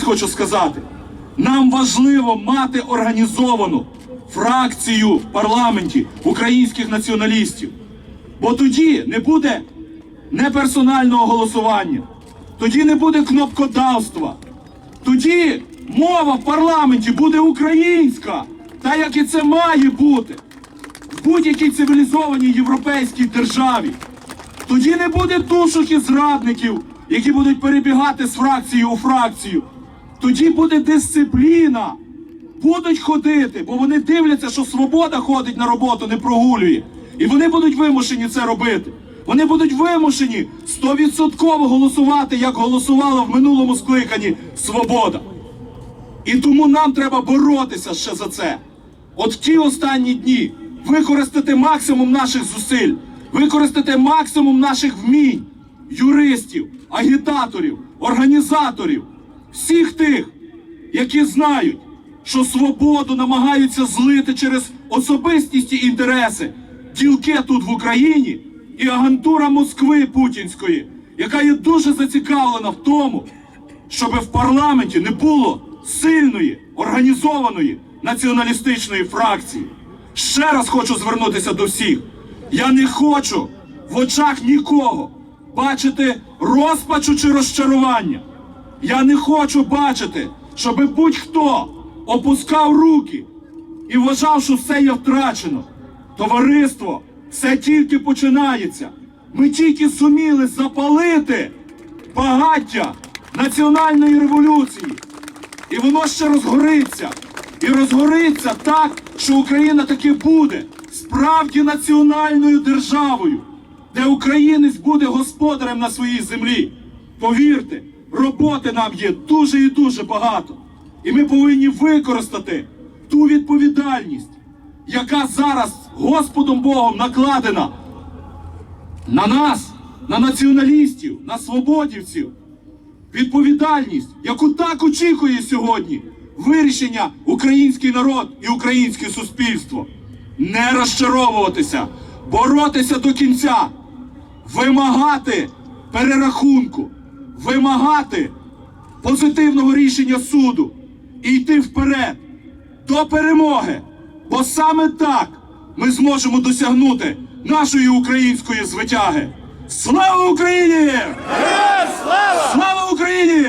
раз хочу сказати: нам важливо мати організовану фракцію в парламенті українських націоналістів. Бо тоді не буде неперсонального голосування, тоді не буде кнопкодавства, тоді мова в парламенті буде українська, та як і це має бути в будь-якій цивілізованій європейській державі. Тоді не буде тушок і зрадників, які будуть перебігати з фракції у фракцію. Тоді буде дисципліна. Будуть ходити, бо вони дивляться, що свобода ходить на роботу, не прогулює. І вони будуть вимушені це робити. Вони будуть вимушені стовідсотково голосувати, як голосувала в минулому скликанні свобода. І тому нам треба боротися ще за це. От ті останні дні використати максимум наших зусиль, використати максимум наших вмінь, юристів, агітаторів, організаторів, всіх тих, які знають, що свободу намагаються злити через особистісті інтереси, ділки тут в Україні і агентура Москви Путінської, яка є дуже зацікавлена в тому, щоб в парламенті не було сильної організованої націоналістичної фракції. Ще раз хочу звернутися до всіх. Я не хочу в очах нікого бачити розпачу чи розчарування. Я не хочу бачити, щоб будь-хто опускав руки і вважав, що все є втрачено. Товариство, все тільки починається. Ми тільки суміли запалити багаття національної революції. І воно ще розгориться. І розгориться так, що Україна таки буде справді національною державою, де українець буде господарем на своїй землі. Повірте, роботи нам є дуже і дуже багато. І ми повинні використати ту відповідальність, яка зараз Господом Богом накладена на нас, на націоналістів, на свободівців. Відповідальність, яку так очікує сьогодні вирішення український народ і українське суспільство. Не розчаровуватися, боротися до кінця, вимагати перерахунку, вимагати позитивного рішення суду і йти вперед до перемоги. Бо саме так ми зможемо досягнути нашої української звитяги. Слава Україні! Слава! Слава Україні!